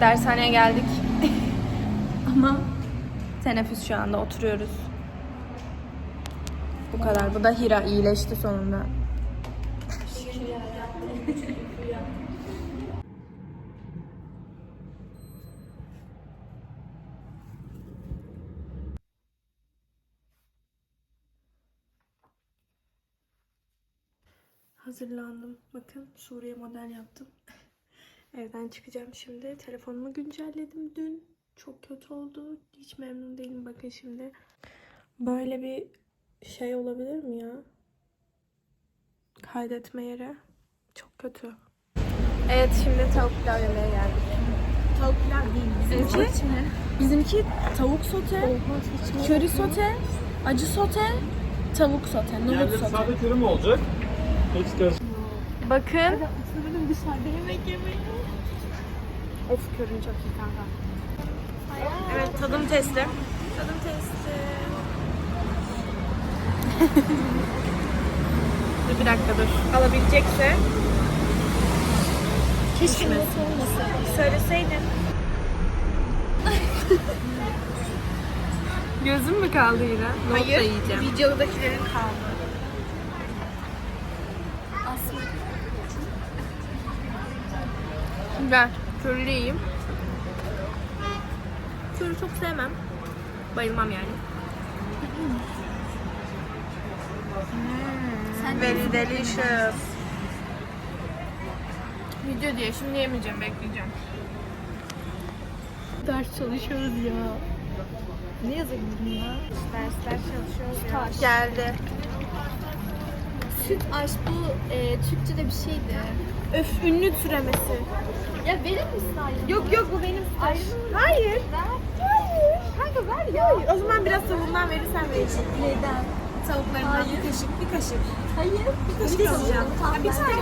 Dershaneye geldik. Ama teneffüs şu anda oturuyoruz. Bu kadar. Bu da Hira iyileşti sonunda. Hazırlandım. Bakın Suriye model yaptım. Evden çıkacağım şimdi. Telefonumu güncelledim dün. Çok kötü oldu. Hiç memnun değilim. Bakın şimdi. Böyle bir şey olabilir mi ya? Kaydetme yeri. Çok kötü. Evet şimdi tavuk pilav yemeye geldik. Tavuk pilav değil. Bizimki, bizimki tavuk sote, köri sote, acı sote, tavuk sote, nohut sote. sade köri mi olacak? Hepsi karışık. Bakın. dışarıda yemek yemeyi. Of körün çok iyi kanka. Evet tadım testi. Tadım testi. dur bir dakika dur. Alabilecekse. Keşke. Söyleseydin. Gözüm mü kaldı yine? Da yiyeceğim. videodakilerin kaldı. Aslında Ver. Körülü yiyeyim. Körü çok sevmem. Bayılmam yani. sen Very delicious. Video diye şimdi yemeyeceğim bekleyeceğim. ders çalışıyoruz ya. Ne yazabilirim ya? Dersler çalışıyoruz Taş. Geldi. Süt aş bu e, Türkçe'de bir şeydi. Öf ünlü türemesi. Ya verir misin ayrımı? Yok yok bu benim Ayrımı Hayır. ver. Hayır. Kanka ver ya. Hayır. O zaman biraz tavuğundan verirsen vereceğim. Neden? Tavuklarından Hayır. bir kaşık bir kaşık. Hayır. Bir kaşık alacağım. Ha, bir tane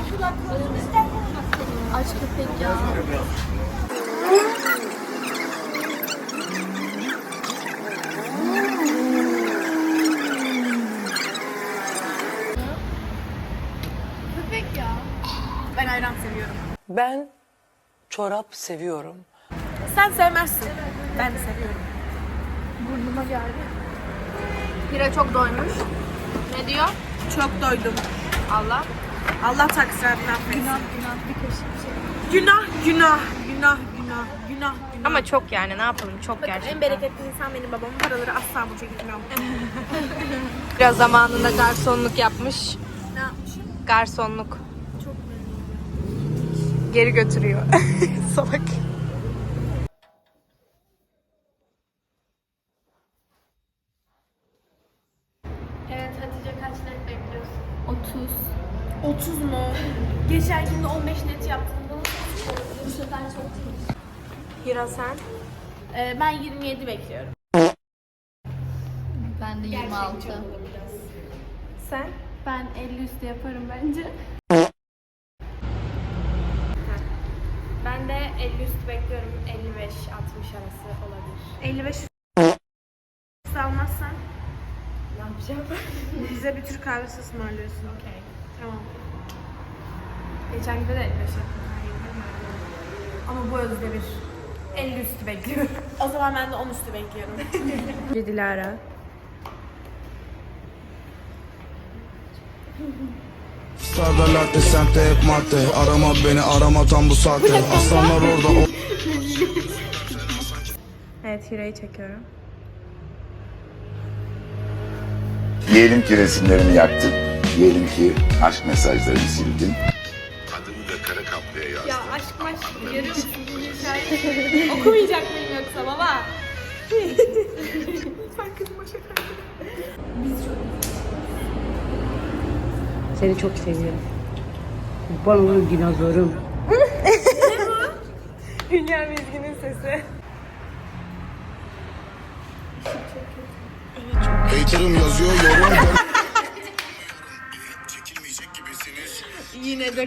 Aç köpek ya. Ben çorap seviyorum. Sen sevmezsin. Ben de seviyorum. Burnuma geldi. Hira çok doymuş. Ne diyor? Çok doydum. Allah. Allah taksiratını affetsin. Günah günah bir kaşık bir şey. Günah, günah, günah, günah, günah, günah. Ama çok yani ne yapalım çok gerçekten. En bereketli insan benim babamın paraları asla boşa gitmiyor. Biraz zamanında garsonluk yapmış. Ne yapmışım? Garsonluk. Geri götürüyor. Salak. Evet Hatice kaç net bekliyorsun? 30. 30 mu? Geçenkinde 15 net yaptığında Bu sefer çok değil. Hira sen? Ee, ben 27 bekliyorum. Ben de 26. Sen? Ben 50 üstü yaparım bence. Ben de 50 üstü bekliyorum. 55-60 arası olabilir. 55 üstü almazsan ne yapacağım? Bize bir Türk kahvesi ısmarlıyorsun. Okey. Tamam. Geçen gün de 55 yaptım. Ama bu özde bir 50 üstü bekliyorum. O zaman ben de 10 üstü bekliyorum. Dilara. Sade latte semtte hep madde Arama beni arama tam bu saatte Aslanlar orada o Evet Hira'yı çekiyorum. Diyelim ki resimlerini yaktın. Diyelim ki aşk mesajlarını sildin. Adını da kara kaplıya yazdın. Ya aşk maşk görüyor musun bu hikayeyi? Okumayacak mıyım yoksa baba? Lütfen kızıma şaka Seni çok seviyorum. Kurban olurum dinozorum. Hülya Mizgin'in sesi. Hater'ım yazıyor yorum Çekilmeyecek gibisiniz. Yine de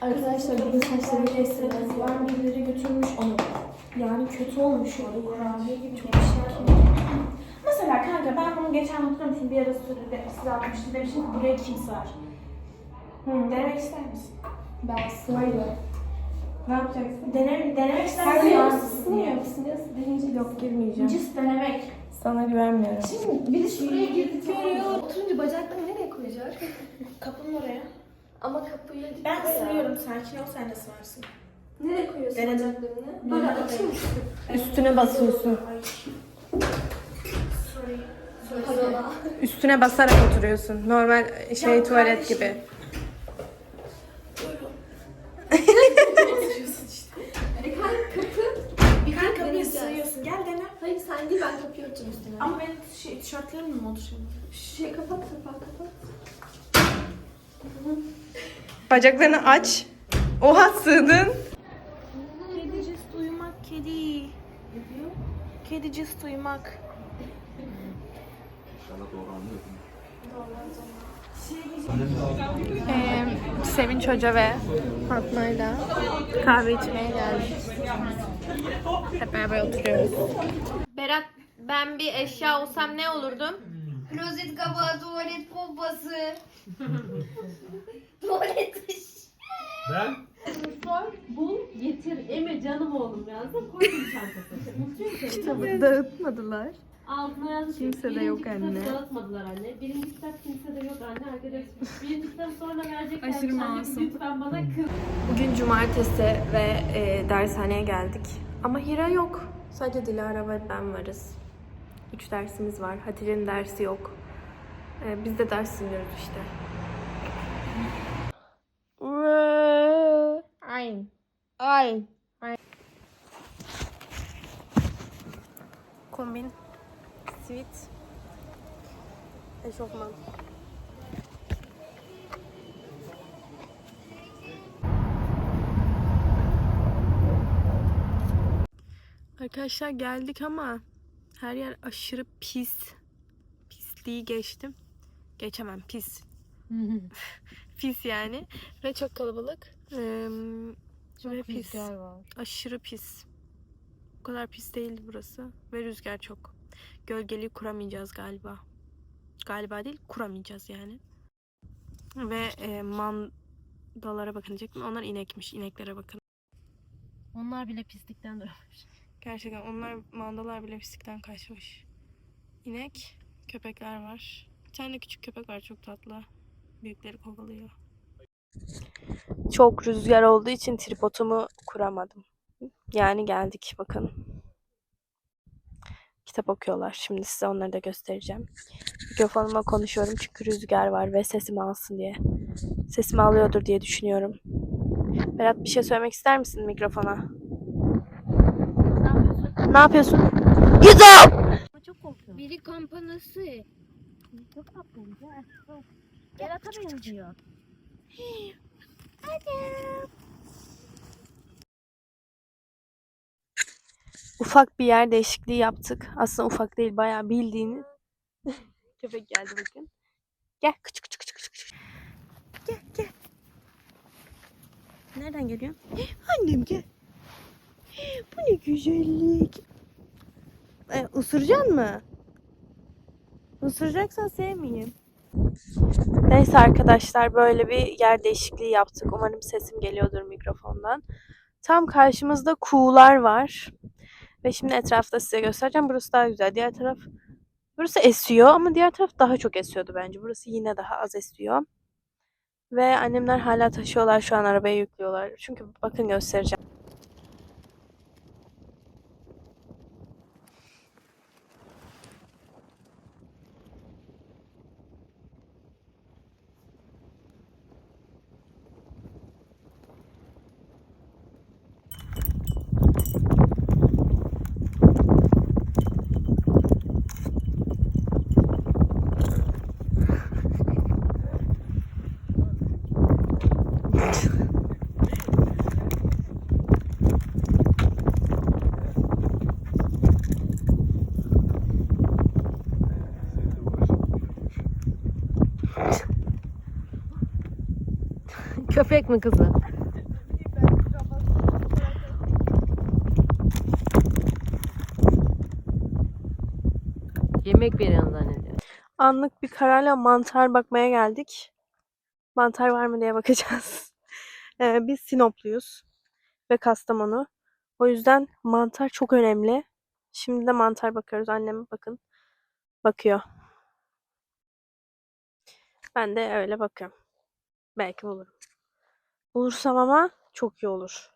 Arkadaşlar bugün saçlarımı kestirdim. Var birileri götürmüş onu. Yani kötü olmuş yani kurabiye gibi çok şekil. Mesela kanka ben bunu geçen hatırlıyor musun? Bir ara story'de size atmıştım demiştim ki buraya kim sığar? Hı. Denemek ister misin? Ben sığarım. Ne yapacaksın? Dene, denemek istersen Sen yaparsın. niye yapsın ya? Deyince yok girmeyeceğim. Cız denemek. Sana güvenmiyorum. Şimdi bir de şuraya girdik. Görüyor. Oturunca bacaklarını nereye koyacak? Kapının oraya. Ama kapıyı Ben ısınıyorum. Sakin ol sen de ısınarsın. Nereye koyuyorsun Denedim. bacaklarını? Böyle açayım? Üstüne basıyorsun. Üstüne basarak oturuyorsun. Normal şey tuvalet gibi. Kapıyı sığıyorsun. Gel dene. Hayır sen değil ben kapıyı açacağım üstüne. Ama benim şey, tişörtlerimle mi oturayım? Şey kapat kapat kapat. Bacaklarını aç. Oha sığdın. Kedi cız uyumak kedi. Kedi cız uyumak. Ee, Sevinç Hoca ve Fatma'yla kahve içmeye geldik. Hep beraber oturuyoruz. Berat ben bir eşya olsam ne olurdum? Klozet kabağı, tuvalet pompası. tuvalet dışı. Ben? Bul, getir, eme canım oğlum yazdı. Koydum çantasına. Kitabı dağıtmadılar. Altına yazmış. Kimse de yok anne. Dağıtmadılar anne. Birinci kitap kimse de yok anne. Arkadaş birinci kitap sonra verecekler. Aşırı masum. Lütfen bana kız. Bugün cumartesi ve e, dershaneye geldik. Ama Hira yok. Sadece Dilara ve ben varız. Üç dersimiz var. Hatice'nin dersi yok. E, biz de ders dinliyoruz işte. Ay. Ay. Kombin. Sweet. Eşofman. Arkadaşlar geldik ama her yer aşırı pis. Pisliği geçtim. Geçemem pis. pis yani. Ve çok kalabalık. Ee, ve pis. Aşırı pis. O kadar pis değildi burası. Ve rüzgar çok. Gölgeliği kuramayacağız galiba. Galiba değil kuramayacağız yani. Ve e, mandalara bakın diyecektim. Onlar inekmiş. İneklere bakın. Onlar bile pislikten durmuş. Gerçekten onlar mandalar bile pislikten kaçmış. İnek, köpekler var. Bir tane küçük köpek var çok tatlı. Büyükleri kovalıyor. Çok rüzgar olduğu için tripodumu kuramadım. Yani geldik bakın. Kitap okuyorlar. Şimdi size onları da göstereceğim. Mikrofonuma konuşuyorum çünkü rüzgar var ve sesimi alsın diye. Sesimi alıyordur diye düşünüyorum. Berat bir şey söylemek ister misin mikrofona? Ne yapıyorsun? Biri kampanası. Gerata benziyor. Ufak bir yer değişikliği yaptık. Aslında ufak değil bayağı bildiğiniz. Köpek geldi bakın. Gel küçük küçük küçük küçük. Gel gel. Nereden geliyor? Annem gel. Bu ne güzellik. E, ısıracaksın mı? Isıracaksan sevmeyeyim. Neyse arkadaşlar böyle bir yer değişikliği yaptık. Umarım sesim geliyordur mikrofondan. Tam karşımızda kuğular var. Ve şimdi etrafta size göstereceğim. Burası daha güzel. Diğer taraf burası esiyor ama diğer taraf daha çok esiyordu bence. Burası yine daha az esiyor. Ve annemler hala taşıyorlar şu an arabaya yüklüyorlar. Çünkü bakın göstereceğim. Köpek mi kızı? Yemek veriyorsun zannediyor. Anlık bir kararla mantar bakmaya geldik. Mantar var mı diye bakacağız. Ee, biz Sinopluyuz. ve Kastamonu. O yüzden mantar çok önemli. Şimdi de mantar bakıyoruz. Annem bakın bakıyor. Ben de öyle bakıyorum. Belki bulurum. Bulursam ama çok iyi olur.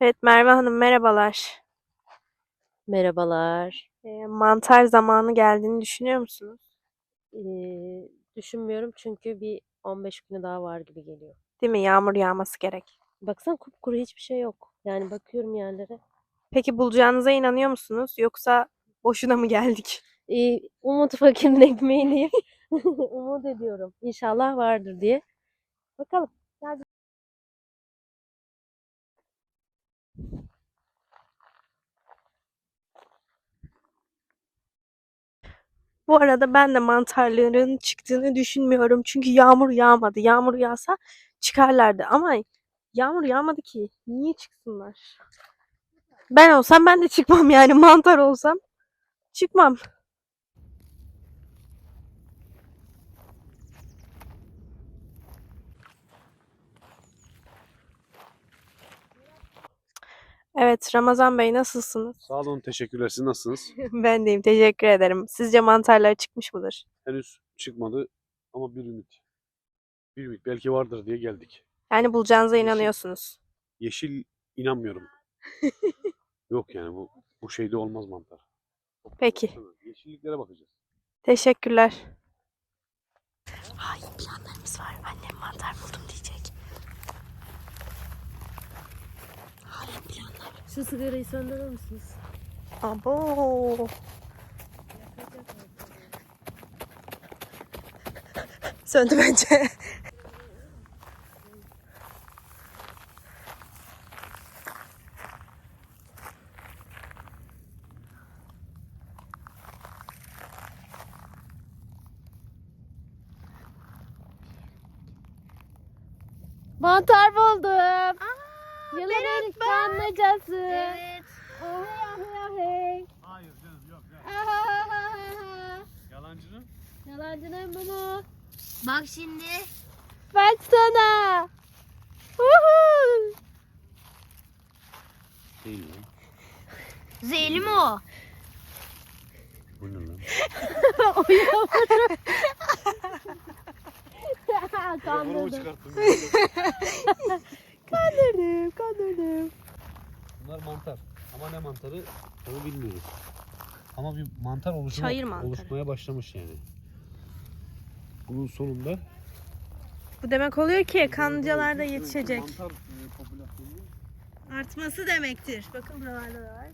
Evet Merve Hanım merhabalar. Merhabalar. Ee, mantar zamanı geldiğini düşünüyor musunuz? Ee, düşünmüyorum çünkü bir 15 günü daha var gibi geliyor. Değil mi? Yağmur yağması gerek. Baksana kupkuru hiçbir şey yok. Yani bakıyorum yerlere. Peki bulacağınıza inanıyor musunuz? Yoksa boşuna mı geldik? Ee, umut fakirin ekmeğini umut ediyorum. İnşallah vardır diye. Bakalım. Bu arada ben de mantarların çıktığını düşünmüyorum. Çünkü yağmur yağmadı. Yağmur yağsa çıkarlardı. Ama yağmur yağmadı ki. Niye çıksınlar? Ben olsam ben de çıkmam yani. Mantar olsam çıkmam. Evet Ramazan Bey nasılsınız? Sağ olun, teşekkürler. Siz nasılsınız? Ben deyim teşekkür ederim. Sizce mantarlar çıkmış mıdır? Henüz çıkmadı ama bir ümit. Bir ümit. Belki vardır diye geldik. Yani bulacağınıza Yeşil. inanıyorsunuz. Yeşil inanmıyorum. Yok yani bu bu şeyde olmaz mantar. Peki. Yeşilliklere bakacağız. Teşekkürler. Ay planlarımız var. Annem mantar buldum diyecek. Hayır planlar. Şu sigarayı söndürür müsünüz? Abo. Söndü bence. Mantar buldum. Yılan kanlıcası. Evet. Hayır canım yok. Yalancının Yalancının bunu. Bak şimdi. Ben sana. Uhu. değil lan. Zehirli mi o? Bu ne lan? Kandırdım. çıkarttım. Kandırdım, kandırdım. Bunlar mantar. Ama ne mantarı onu bilmiyoruz. Ama bir mantar oluşma, Çayır mantarı. oluşmaya başlamış yani. Bunun sonunda Bu demek oluyor ki kanlıcalar da yetişecek. Mantar e, popülasyonu Artması demektir. Bakın buralarda da var.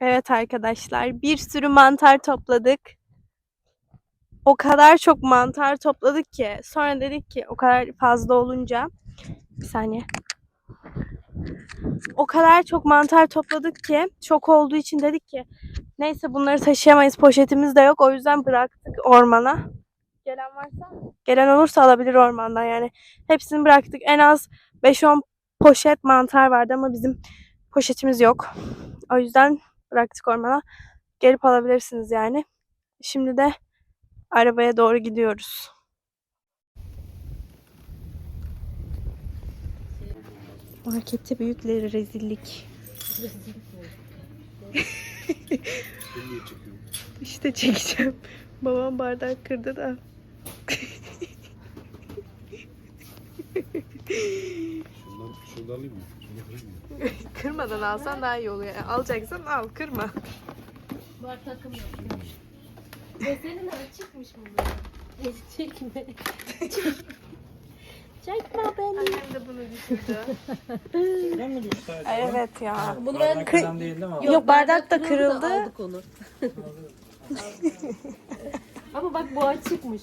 Evet arkadaşlar bir sürü mantar topladık. O kadar çok mantar topladık ki sonra dedik ki o kadar fazla olunca bir saniye. O kadar çok mantar topladık ki çok olduğu için dedik ki neyse bunları taşıyamayız poşetimiz de yok o yüzden bıraktık ormana. Gelen varsa gelen olursa alabilir ormandan yani hepsini bıraktık en az 5-10 poşet mantar vardı ama bizim poşetimiz yok. O yüzden bıraktık ormana. Gelip alabilirsiniz yani. Şimdi de arabaya doğru gidiyoruz. Markette büyükleri rezillik. İşte çekeceğim. Babam bardak kırdı da. Şundan, şunu da alayım mı? Şunu kırayım mı? Kırmadan alsan daha iyi oluyor. Alacaksan al, kırma. Var takım yapmış. Senin açıkmış bunlar. Çekme. Çekme beni. Annem de bunu düşürdü. evet ya. Bunu ben değil değil mi? Yok, bardak da kırıldı. aldık onu. Ama bak bu açıkmış.